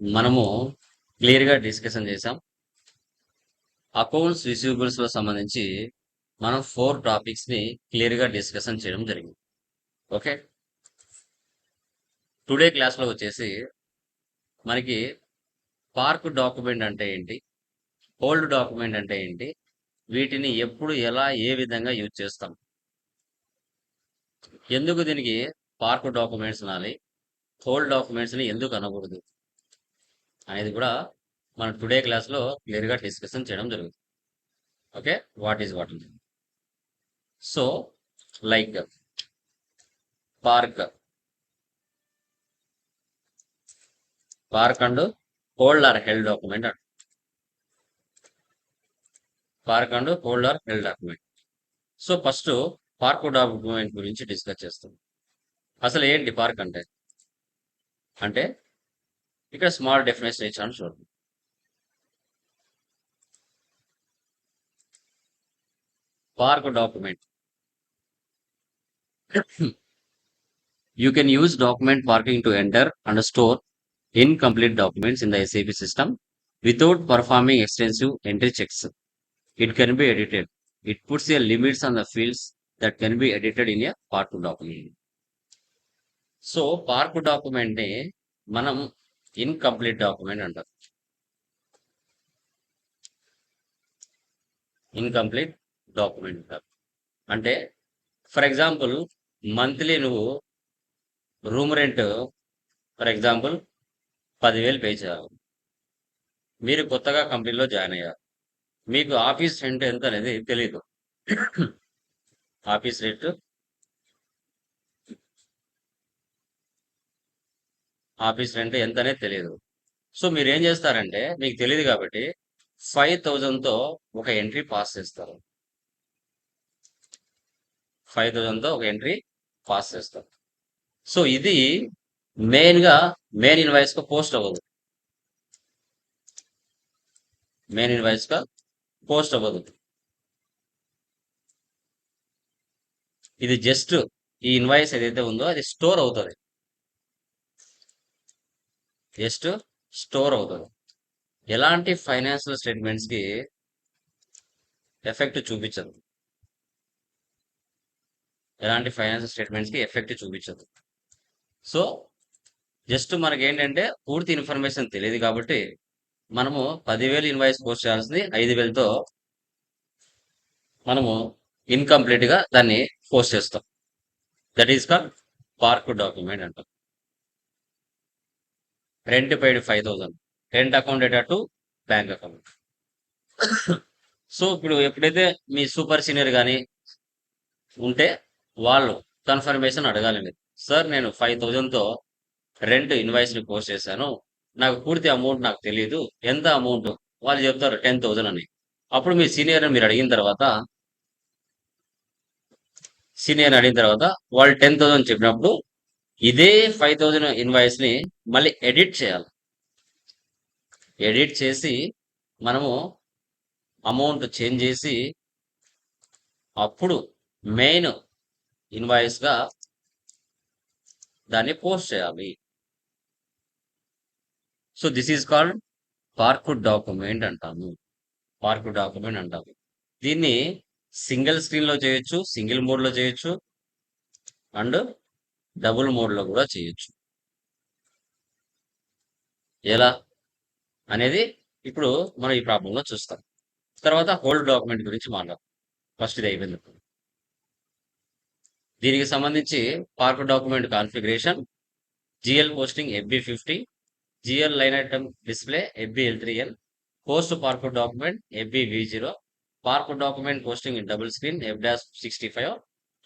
మనము క్లియర్గా డిస్కషన్ చేసాం అకౌంట్స్ రిసీవబుల్స్లో సంబంధించి మనం ఫోర్ టాపిక్స్ని క్లియర్గా డిస్కషన్ చేయడం జరిగింది. ఓకే టుడే క్లాస్లో వచ్చేసి మనకి పార్క్ డాక్యుమెంట్ అంటే ఏంటి? హోల్డ్ డాక్యుమెంట్ అంటే ఏంటి? వీటిని ఎప్పుడు ఎలా ఏ విధంగా యూజ్ చేస్తాం? ఎందుకు దీనికి పార్క్ డాక్యుమెంట్స్ అనాలి హోల్డ్ డాక్యుమెంట్స్ని ఎందుకు అనకూడదు? అనేది కూడా మన టుడే క్లాస్లో క్లియర్గా డిస్కషన్ చేయడం జరుగుతుంది. Okay? What is what so like park. Park and hold or held document అంట. Park and hold or held document. So first park document గురించి డిస్కస్ చేస్తాం. అసలు ఏంటి పార్క్ అంటే? అంటే ఇక్కడ స్మాల్ డెఫినేషన్ ఇచ్చాను చూడండి park document you can use document parking to enter and store incomplete documents in the SAP system without performing extensive entry checks. It can be edited. It puts a limits on the fields that can be edited in a part document. so park డాక్యుమెంట్ని మనం incomplete document అంటారు. Incomplete document అంటారు. అంటే for example monthly నువ్వు room rent for example పదివేలు pay చేయాలి. మీరు కొత్తగా కంపెనీలో జాయిన్ అయ్యారు. మీకు ఆఫీస్ రెంట్ ఎంత అనేది తెలియదు ఆఫీస్ రెంట్ ఆఫీస్ రెంట్ ఎంత అనేది తెలియదు సో మీరు ఏం చేస్తారంటే మీకు తెలియదు కాబట్టి ఫైవ్ థౌజండ్తో ఒక ఎంట్రీ పాస్ చేస్తారు. ఫైవ్ థౌజండ్తో ఒక ఎంట్రీ పాస్ చేస్తారు. సో ఇది మెయిన్గా మెయిన్ ఇన్వాయిస్గా పోస్ట్ అవ్వదు. మెయిన్ ఇన్వాయిస్గా పోస్ట్ అవ్వదు. ఇది జస్ట్ ఈ ఇన్వాయిస్ ఏదైతే ఉందో అది స్టోర్ అవుతుంది. జస్ట్ స్టోర్ అవుతుంది. ఎలాంటి ఫైనాన్షియల్ స్టేట్మెంట్స్కి ఎఫెక్ట్ చూపించదు. ఎలాంటి ఫైనాన్షియల్ స్టేట్మెంట్స్కి ఎఫెక్ట్ చూపించదు. సో జస్ట్ మనకి ఏంటంటే పూర్తి ఇన్ఫర్మేషన్ తెలియదు కాబట్టి మనము పదివేలు ఇన్వాయిస్ పోస్ట్ చేయాల్సింది ఐదు వేలతో మనము ఇన్కంప్లీట్గా దాన్ని పోస్ట్ చేస్తాం. That is call park document అంటాం. Rent paid five thousand. Rent account data bank account. So ఇప్పుడు ఎప్పుడైతే మీ సూపర్ సీనియర్ కానీ ఉంటే వాళ్ళు కన్ఫర్మేషన్ అడగాలి మీరు. సార్ నేను ఫైవ్ థౌజండ్తో రెంట్ ఇన్వాయిస్ని పోస్ట్ చేశాను. నాకు పూర్తి అమౌంట్ నాకు తెలియదు ఎంత అమౌంట్? వాళ్ళు చెప్తారు టెన్ థౌజండ్ అని. అప్పుడు మీ సీనియర్ మీరు అడిగిన తర్వాత సీనియర్ అడిగిన తర్వాత వాళ్ళు టెన్ థౌజండ్ చెప్పినప్పుడు ఇదే ఫైవ్ థౌజండ్ ఇన్వాయిస్ని మళ్ళీ ఎడిట్ చేయాలి. ఎడిట్ చేసి మనము అమౌంట్ చేంజ్ చేసి అప్పుడు మెయిన్ ఇన్వాయిస్గా దాన్ని పోస్ట్ చేయాలి. So this is called parked document అంటాము. పార్క్ డాక్యుమెంట్ అంటాము. దీన్ని సింగిల్ స్క్రీన్లో చేయొచ్చు సింగిల్ మోడ్లో చేయొచ్చు అండ్ డబుల్ మోడ్లో కూడా చేయొచ్చు. ఎలా? అనేది ఇప్పుడు మనం ఈ ప్రాబ్లంలో చూస్తాం. తర్వాత హోల్డ్ డాక్యుమెంట్ గురించి మాట్లాడదాం. ఫస్ట్ ఇది అయిపోయింది దీనికి సంబంధించి park document configuration GL posting FB fifty GL line item display FB L three L post park document FB V zero park document posting in double screen F dash sixty five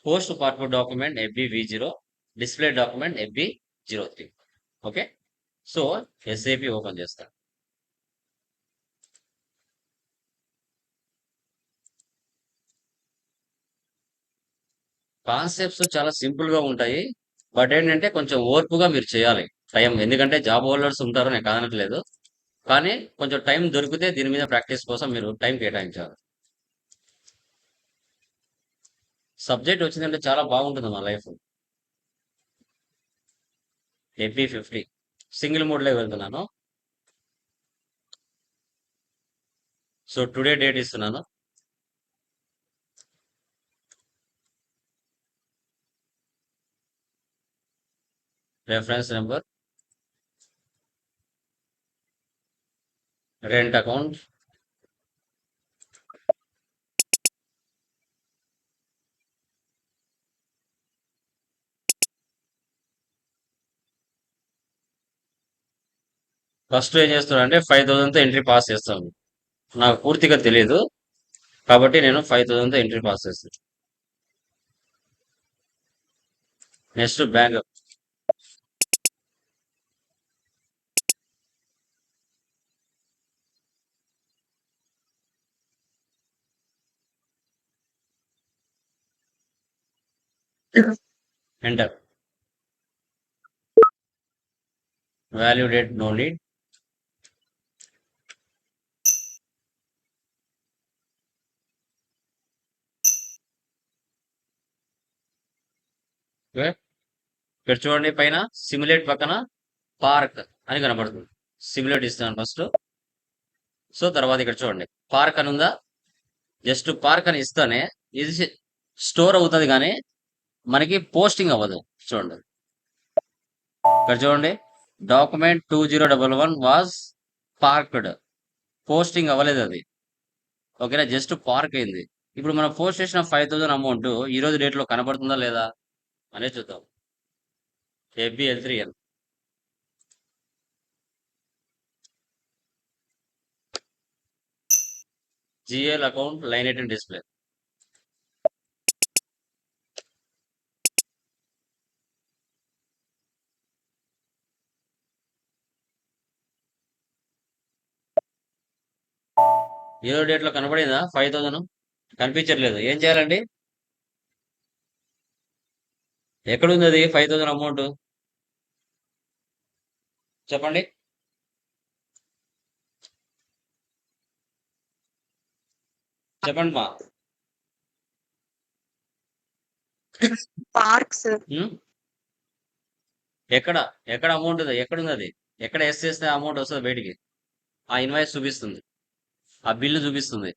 post park document FB V zero display document FB zero three. Okay? So SAP open చేస్తా. Concepts చాలా సింపుల్గా ఉంటాయి. But ఏంటంటే కొంచెం ఓర్పుగా మీరు చేయాలి. Time ఎందుకంటే జాబ్ హోల్డర్స్ ఉంటారు నేను కాదనట్లేదు. కానీ కొంచెం టైం దొరికితే దీని మీద ప్రాక్టీస్ కోసం మీరు టైం కేటాయించాలి. సబ్జెక్ట్ వచ్చిందంటే చాలా బాగుంటుంది మా లైఫ్. ఎఫ్ఈ ఫిఫ్టీ సింగిల్ మోడ్లో వెళ్తున్నాను. సో టుడే డేట్ ఇస్తున్నాను. Reference number rent account first ఏం చేస్తాను అంటే ఫైవ్ థౌసండ్తో ఎంట్రీ పాస్ చేస్తాను. నాకు పూర్తిగా తెలియదు కాబట్టి నేను ఫైవ్ థౌసండ్తో ఎంట్రీ పాస్ చేస్తాను. Next bank enter value date no need ఇక్కడ చూడండి పైన సిమ్యులేట్ పక్కన పార్క్ అని కనబడుతుంది. సిమ్యులేట్ ఇస్తాను ఫస్ట్ సో తర్వాత ఇక్కడ చూడండి. పార్క్ అని ఉందా? జస్ట్ పార్క్ అని ఇస్తానే ఇది స్టోర్ అవుతుంది కానీ మనకి పోస్టింగ్ అవ్వదు. చూడండి. ఇక్కడ చూడండి. Document two zero double one was parked. Posting అవ్వలేదు అది. ఓకేనా? జస్ట్ పార్క్ అయింది. ఇప్పుడు మనం పోస్ట్ చేసిన ఫైవ్ థౌసండ్ అమౌంట్ ఈ రోజు డేట్లో కనబడుతుందా లేదా? అనేది చూద్దాం. ABL three L GL account line item display ఏదో డేట్లో కనబడిందా? ఫైవ్ థౌసండ్ కనిపించట్లేదు. ఏం చేయాలండి? ఎక్కడుంది అది? ఫైవ్ థౌసండ్ అమౌంట్ చెప్పండి. చెప్పండి మా. Park sir um? ఎక్కడ? ఎక్కడ అమౌంట్ ఉంది ఎక్కడుంది అది? ఎక్కడ ఎస్ చేస్తే అమౌంట్ వస్తుంది బయటికి? ఆ ఇన్వాయిస్ చూపిస్తుంది. ఆ బిల్లు చూపిస్తుంది.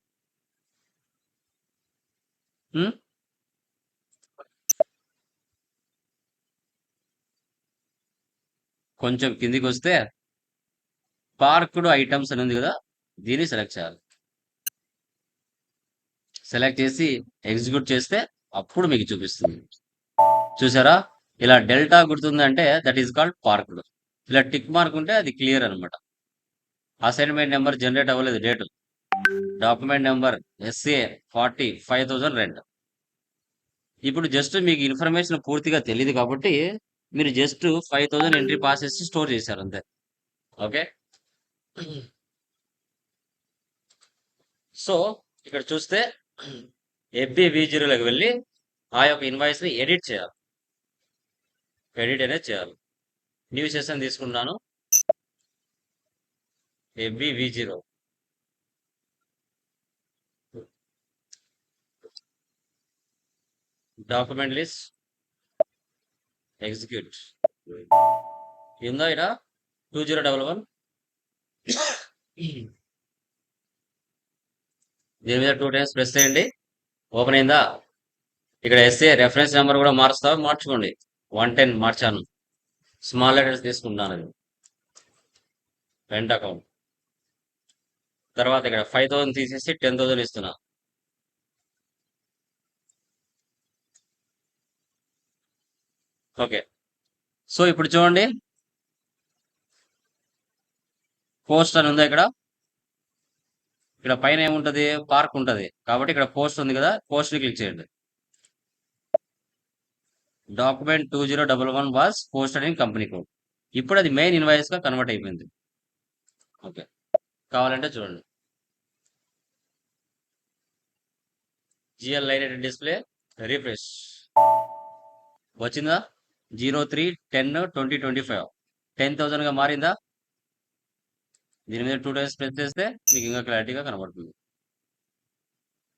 కొంచెం కిందికి వస్తే పార్క్డ్ ఐటమ్స్ అని ఉంది కదా దీన్ని సెలెక్ట్ చేయాలి. సెలెక్ట్ చేసి ఎగ్జిక్యూట్ చేస్తే అప్పుడు మీకు చూపిస్తుంది. చూసారా? ఇలా డెల్టా గుర్తుందంటే దట్ ఈస్ కాల్డ్ పార్క్డ్ ఇలా టిక్ మార్క్ ఉంటే అది క్లియర్ అనమాట అసైన్మెంట్ నెంబర్ జనరేట్ అవ్వలేదు date document number SA forty five thousand రెండు ఇప్పుడు జస్ట్ మీకు ఇన్ఫర్మేషన్ పూర్తిగా తెలియదు కాబట్టి మీరు just five thousand entry pass చేసి స్టోర్ చేశారు అంతే. ఓకే? సో ఇక్కడ చూస్తే ఎఫ్బి వి జీరోలోకి వెళ్ళి ఆ యొక్క ఇన్వాయిస్ని ఎడిట్ చేయాలి. ఎడిట్ అనేది చేయాలి. న్యూ సెషన్ తీసుకున్నాను FB V zero document list execute. ఏందో ఇక్కడ టూ జీరో డబల్ వన్. దీని మీద టూ టైమ్స్ ప్రెస్ చేయండి. ఓపెన్ అయిందా? ఇక్కడ ఎస్ఏ రెఫరెన్స్ నెంబర్ కూడా మారుస్తా మార్చుకోండి. వన్ టెన్ మార్చాను. స్మాల్ లెటర్స్ తీసుకుంటాను అది రెంట్ అకౌంట్ తర్వాత ఇక్కడ ఫైవ్ థౌసండ్ తీసేసి టెన్ థౌసండ్ ఇస్తున్నా. ఓకే. సో ఇప్పుడు చూడండి. పోస్ట్ అని ఉందా ఇక్కడ? ఇక్కడ పైన ఏముంటది? పార్క్ ఉంటది. కాబట్టి ఇక్కడ పోస్ట్ ఉంది కదా పోస్ట్ని క్లిక్ చేయండి. Document two zero double one was post అనేది కంపెనీ కోడ్. ఇప్పుడు అది మెయిన్ ఇన్వాయిస్గా కన్వర్ట్ అయిపోయింది. ఓకే. కావాలంటే చూడండి. GL line display refresh. వచ్చిందా? Zero three ten twenty twenty five. Ten థౌసండ్గా మారిందా? దీని మీద టూ టైమ్స్ ప్రెస్ చేస్తే మీకు ఇంకా క్లారిటీగా కనబడుతుంది.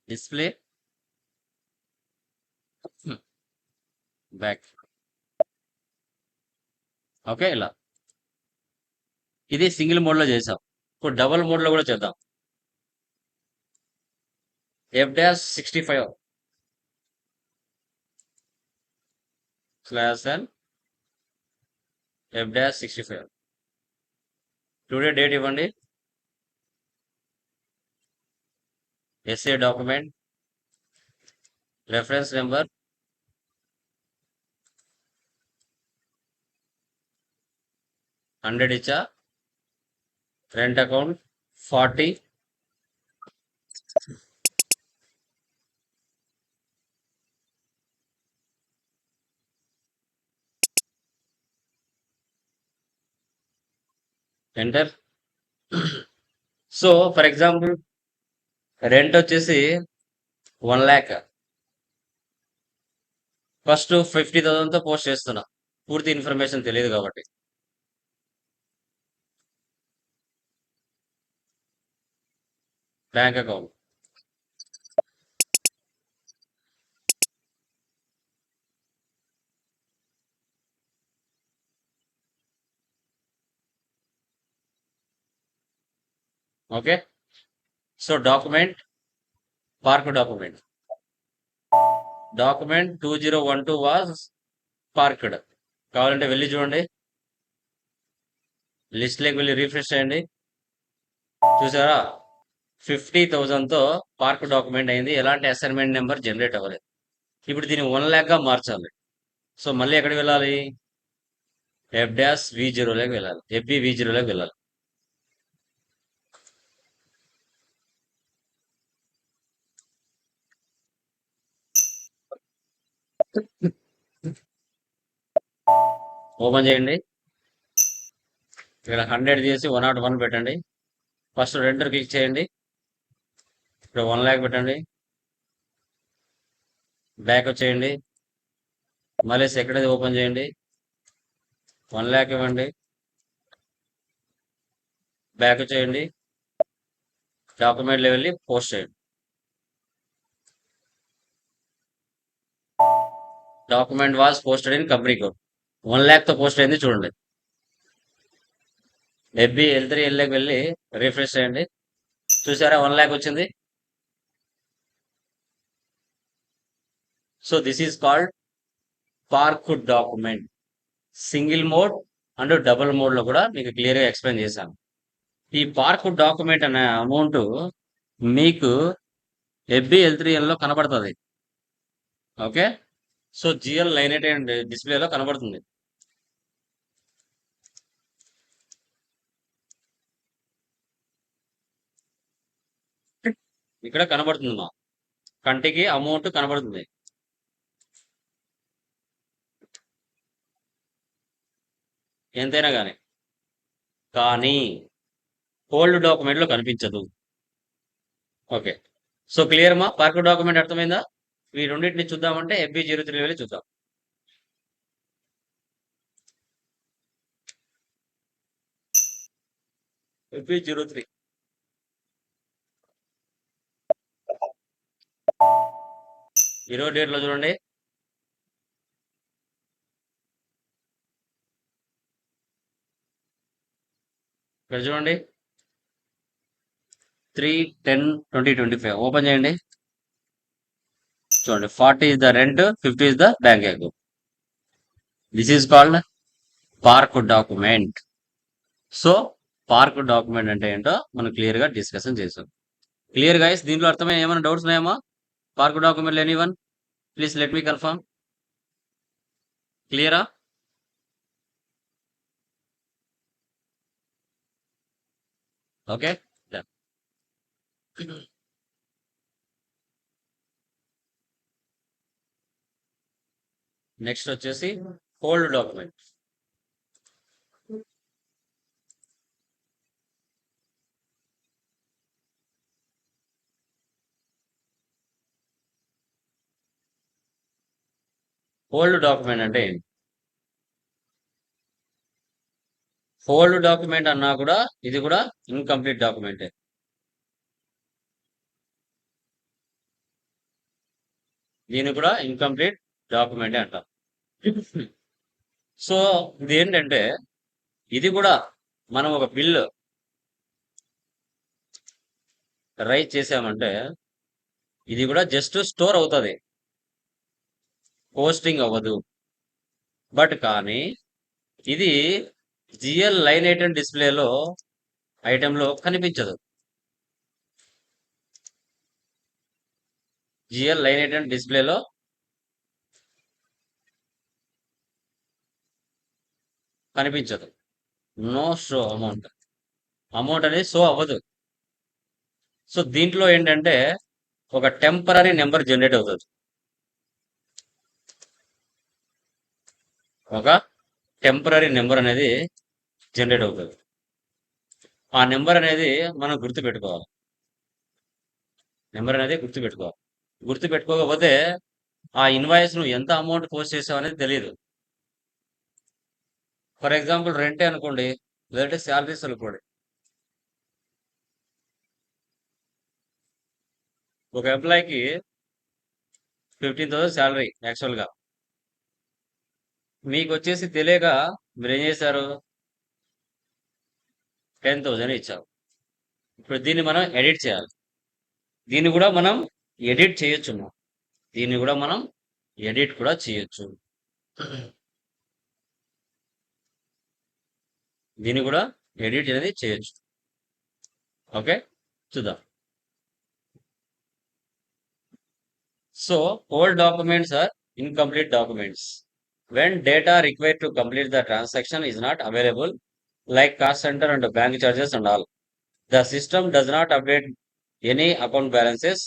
డిస్ప్లే. బ్యాక్. ఓకే ఇలా. ఇది సింగిల్ మోడ్లో చేసాం. ఇప్పుడు డబల్ మోడ్లో కూడా చేద్దాం. F dash sixty five. Slash and F dash sixty five today date ఇవ్వండి SA document reference number hundred ఇచ్చా rent account forty enter so for example rent వచ్చేసి వన్ ల్యాక్ ఫస్ట్ ఫిఫ్టీ థౌసండ్తో పోస్ట్ చేస్తున్నా. పూర్తి ఇన్ఫర్మేషన్ తెలియదు కాబట్టి. Bank account okay? So document park document. Document two zero one two was parked. కావాలంటే వెళ్ళి చూడండి. లిస్ట్లోకి వెళ్ళి రీఫ్రెష్ చేయండి. చూసారా? ఫిఫ్టీ థౌజండ్తో పార్క్ డాక్యుమెంట్ అయింది. ఎలాంటి అసైన్మెంట్ నెంబర్ జనరేట్ అవ్వలేదు. ఇప్పుడు దీన్ని వన్ ల్యాక్గా మార్చాలి. సో మళ్ళీ ఎక్కడికి వెళ్ళాలి? ఎఫ్ డాష్ వి జీరోలోకి వెళ్ళాలి. ఎఫ్బి వి జీరోలోకి వెళ్ళాలి. ఓపెన్ చేయండి. ఇక్కడ హండ్రెడ్ చేసి వన్ నాట్ వన్ పెట్టండి. ఫస్ట్ రెంటర్ క్లిక్ చేయండి. ఇక్కడ వన్ ల్యాక్ పెట్టండి. బ్యాక్ వచ్చేయండి. మళ్ళీ సెకండ్ ఓపెన్ చేయండి. వన్ ల్యాక్ ఇవ్వండి. బ్యాక్ వచ్చేయండి. డాక్యుమెంట్లో వెళ్ళి పోస్ట్ చేయండి. Document was posted in company code one ల్యాక్తో post అయింది చూడండి. ఎఫ్బి ఎల్ త్రీ ఎల్లోకి వెళ్ళి రిఫ్రెష్ చేయండి. చూసారా వన్ ల్యాక్ వచ్చింది. So this is called park document single mode and double మోడ్లో కూడా మీకు క్లియర్గా ఎక్స్ప్లెయిన్ చేశాను. ఈ పార్క్ డాక్యుమెంట్ అనే అమౌంట్ మీకు ఎఫ్బి ఎల్ త్రీ ఎల్లో కనబడుతుంది. Okay so GL line eight and డిస్ప్లేలో కనబడుతుంది. ఇక్కడ కనబడుతుంది మా. కంటికి అమౌంట్ కనబడుతుంది. ఎంతైనా కానీ కానీ ఓల్డ్ డాక్యుమెంట్లో కనిపించదు. ఓకే. సో క్లియర్ మా? పార్క్ డాక్యుమెంట్ అర్థమైందా? ఈ రెండింటిని చూద్దామంటే ఎఫ్బి జీరో త్రీ వెళ్ళి చూద్దాం. FB zero three. ఈరోజు డేట్లో చూడండి. ఇక్కడ చూడండి. Three ten twenty twenty five. Open చేయండి. చూడండి forty is the rent fifty is the bank account this is called park document so park document అంటే ఏంటో మనం క్లియర్గా డిస్కషన్ చేసాం. క్లియర్ గైస్ దీంట్లో అర్థమయ్యే ఏమైనా డౌట్స్ ఉన్నాయేమో? పార్క్ డాక్యుమెంట్ లేని one please let me confirm క్లియరా ఓకే నెక్స్ట్ వచ్చేసి హోల్డ్ డాక్యుమెంట్. హోల్డ్ డాక్యుమెంట్ అంటే ఏంటి? హోల్డ్ డాక్యుమెంట్ అన్నా కూడా ఇది కూడా ఇన్కంప్లీట్ డాక్యుమెంటే. దీన్ని కూడా ఇన్కంప్లీట్ డాక్యుమెంటే అంటాం. సో ఇది ఏంటంటే ఇది కూడా మనం ఒక బిల్లు రైట్ చేసామంటే ఇది కూడా జస్ట్ స్టోర్ అవుతుంది. పోస్టింగ్ అవ్వదు. బట్ కానీ ఇది జిఎల్ లైన్ ఐటమ్ డిస్ప్లేలో ఐటెంలో కనిపించదు. జిఎల్ లైన్ ఐటమ్ డిస్ప్లేలో కనిపించదు. No show amount. అమౌంట్ అనేది షో అవ్వదు. సో దీంట్లో ఏంటంటే ఒక టెంపరీ నెంబర్ జనరేట్ అవుతుంది. ఒక టెంపరీ నెంబర్ అనేది జనరేట్ అవుతుంది. ఆ నెంబర్ అనేది మనం గుర్తు పెట్టుకోవాలి నెంబర్ అనేది గుర్తు పెట్టుకోవాలి గుర్తు పెట్టుకోకపోతే ఆ ఇన్వాయిస్ నువ్వు ఎంత అమౌంట్ పోస్ట్ చేసావు అనేది తెలియదు ఫర్ ఎగ్జాంపుల్ రెంటే అనుకోండి లేదంటే శాలరీస్ అనుకోండి. ఒక ఎంప్లాయీకి ఫిఫ్టీన్ థౌసండ్ శాలరీ యాక్చువల్గా. మీకు వచ్చేసి తెలియక మీరు ఏం చేశారు? టెన్ థౌజండ్ ఇచ్చారు. ఇప్పుడు దీన్ని మనం ఎడిట్ చేయాలి. దీన్ని కూడా మనం ఎడిట్ చేయొచ్చు దీన్ని కూడా మనం ఎడిట్ కూడా చేయొచ్చు. దీన్ని కూడా ఎడిట్ అనేది చేయొచ్చు ఓకే చూద్దాం so old documents or incomplete documents when data required to complete the transaction is not available like cost center and bank charges and all the system does not update any account balances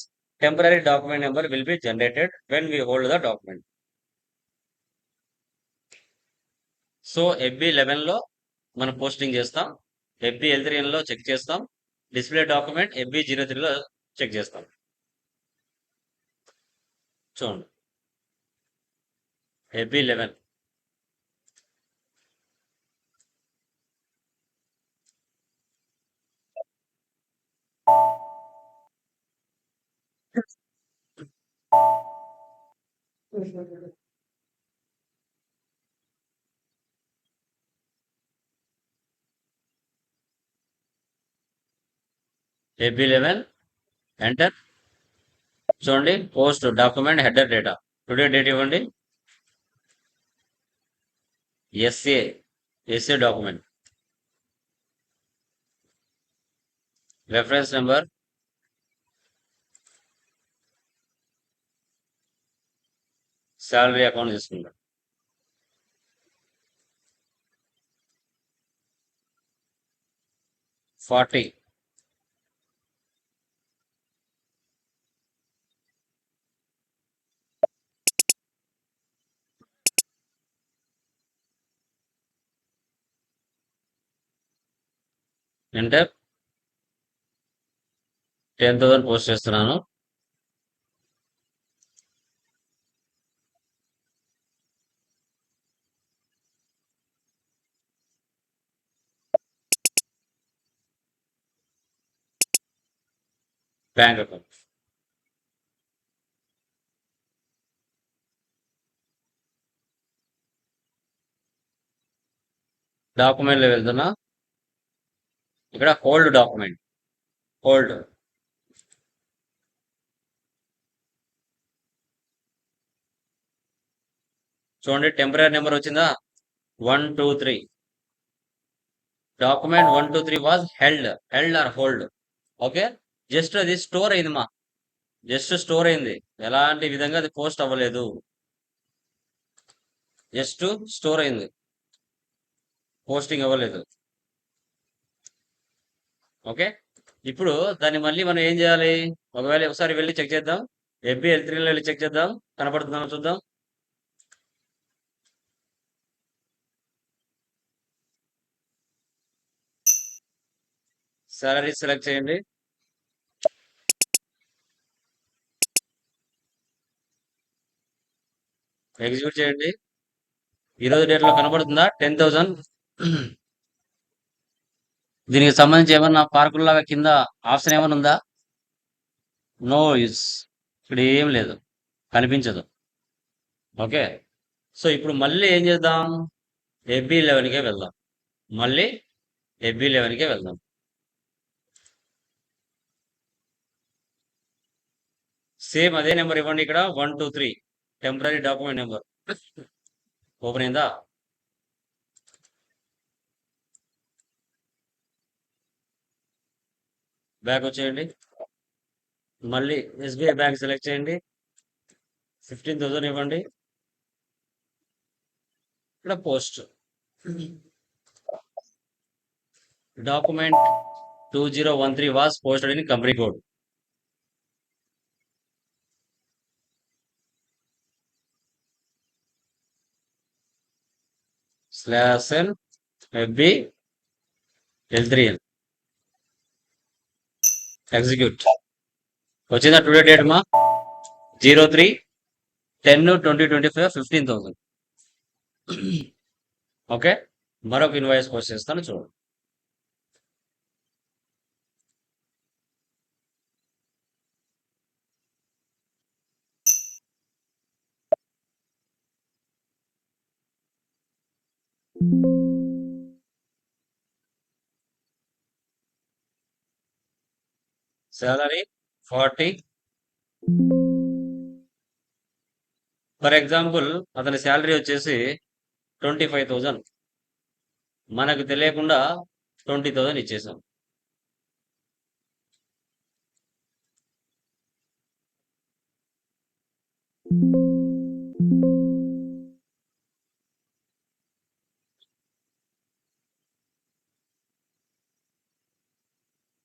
temporary document number will be generated when we hold the document so FB లెవెన్లో మనం posting చేస్తాం. FB L త్రీలో check చేస్తాం. Display document FB zero త్రీలో check చేస్తాం. చూడండి. FB eleven. FB eleven enter చూడండి post document header data today date ఇవ్వండి SA SA document reference number salary account తీసుకుంటాం forty enter ten thousand post చేస్తున్నాను. Bank account. డాక్యుమెంట్లో వెళ్తున్నా. ఇక్కడ హోల్డ్ డాక్యుమెంట్ హోల్డ్ చూడండి టెంపరీ నెంబర్ వచ్చిందా? One two three document one two three was held held or hold okay just అది store అయింది మా. Just store అయింది. ఎలాంటి విధంగా అది పోస్ట్ అవ్వలేదు. జస్ట్ స్టోర్ అయింది. పోస్టింగ్ అవ్వలేదు. ఓకే? ఇప్పుడు దాన్ని మళ్ళీ మనం ఏం చేయాలి? ఒకవేళ ఒకసారి వెళ్ళి చెక్ చేద్దాం. ఎఫ్బి ఎల్ త్రీలో వెళ్ళి చెక్ చేద్దాం. కనపడుతుందా చూద్దాం. సాలరీ సెలెక్ట్ చేయండి. ఎగ్జిక్యూట్ చేయండి. ఈరోజు డేట్లో కనబడుతుందా టెన్ థౌజండ్ దీనికి సంబంధించి ఏమన్నా పార్కుల్లాగా కింద ఆప్షన్ ఏమైనా ఉందా? నో యూస్ ఇక్కడ ఏం లేదు. కనిపించదు. ఓకే సో ఇప్పుడు మళ్ళీ ఏం చేద్దాం? ఎబ్బీ లెవెన్కే వెళ్దాం. మళ్ళీ ఎబ్బీ లెవెన్కే వెళ్దాం. సేమ్ అదే నెంబర్ ఇవ్వండి ఇక్కడ. One two three temporary document number open అయిందా? బ్యాక్ వచ్చేయండి. మళ్ళీ ఎస్బీఐ బ్యాంక్ సెలెక్ట్ చేయండి. ఫిఫ్టీన్ థౌసండ్ ఇవ్వండి. ఇక్కడ post document two zero one three was posted in company code slash N FB L three L execute వచ్చిందా today date మా? Zero three ten twenty twenty five fifteen thousand. Okay? మరొక invoice post చేస్తాను చూడండి. Salary forty for example అతని salary వచ్చేసి twenty five thousand మనకు తెలియకుండా twenty thousand ఇచ్చేసాం.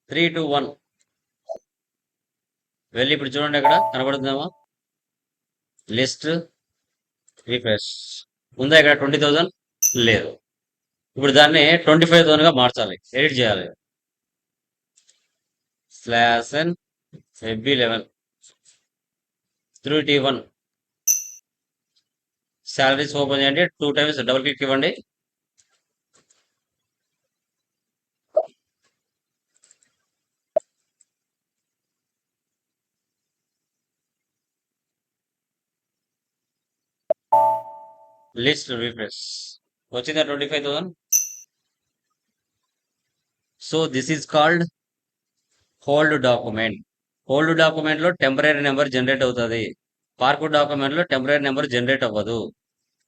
త్రీ టు వన్ వెళ్ళి ఇప్పుడు చూడండి అక్కడ కనబడుతుందామా? List refresh. ఉందా ఇక్కడ ట్వంటీ థౌజండ్ లేదు. ఇప్పుడు దాన్ని ట్వంటీ ఫైవ్ థౌసండ్గా మార్చాలి. ఎడిట్ చేయాలి. Slash N FB eleven. Three T one. Salaries open చేయండి. టూ టైమ్స్ డబుల్ క్లిక్ ఇవ్వండి. లిస్ట్ రిఫ్రెష్ వచ్చిందా twenty five thousand so this is called hold document hold డాక్యుమెంట్లో temporary number generate అవుతుంది. Park డాక్యుమెంట్లో temporary number generate అవ్వదు.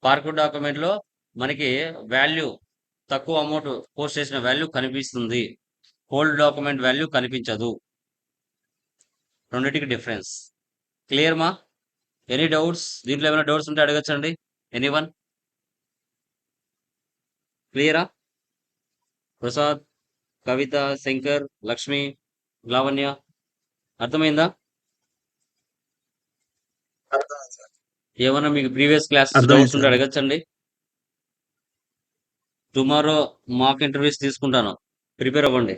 Parked డాక్యుమెంట్లో మనకి value తక్కువ amount post చేసిన వాల్యూ కనిపిస్తుంది. హోల్డ్ డాక్యుమెంట్ వాల్యూ కనిపించదు. రెండింటికి డిఫరెన్స్ క్లియర్ మా? ఎనీ డౌట్స్ దీంట్లో ఏమైనా డౌట్స్ ఉంటే అడగచ్చండి. ఎనీ వన్ క్లియరా ప్రసాద్ కవిత శంకర్ లక్ష్మి లావణ్య అర్థమైందా ఏమన్నా మీకు ప్రీవియస్ క్లాస్ డౌట్స్ ఉంటే. అడగచ్చండి. టుమారో మాక్ ఇంటర్వ్యూస్ తీసుకుంటాను. ప్రిపేర్ అవ్వండి.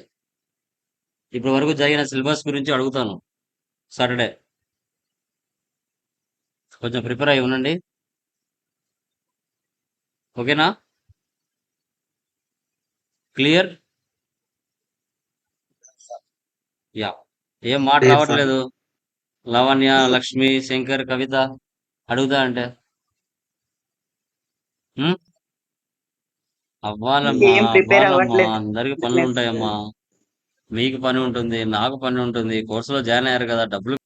ఇప్పటి వరకు జరిగిన సిలబస్ గురించి అడుగుతాను. సాటర్డే కొంచెం ప్రిపేర్ అయి ఉండండి. ఓకేనా? క్లియర్? యా. ఏం మాట. రావట్లేదు. లావణ్య లక్ష్మి శంకర్ కవిత అడుగుతా అంటే? అవ్వాలమ్మా అందరికి పనులు ఉంటాయమ్మా. మీకు పని ఉంటుంది నాకు పని ఉంటుంది. కోర్సులో జాయిన్ అయ్యారు కదా డబ్బులు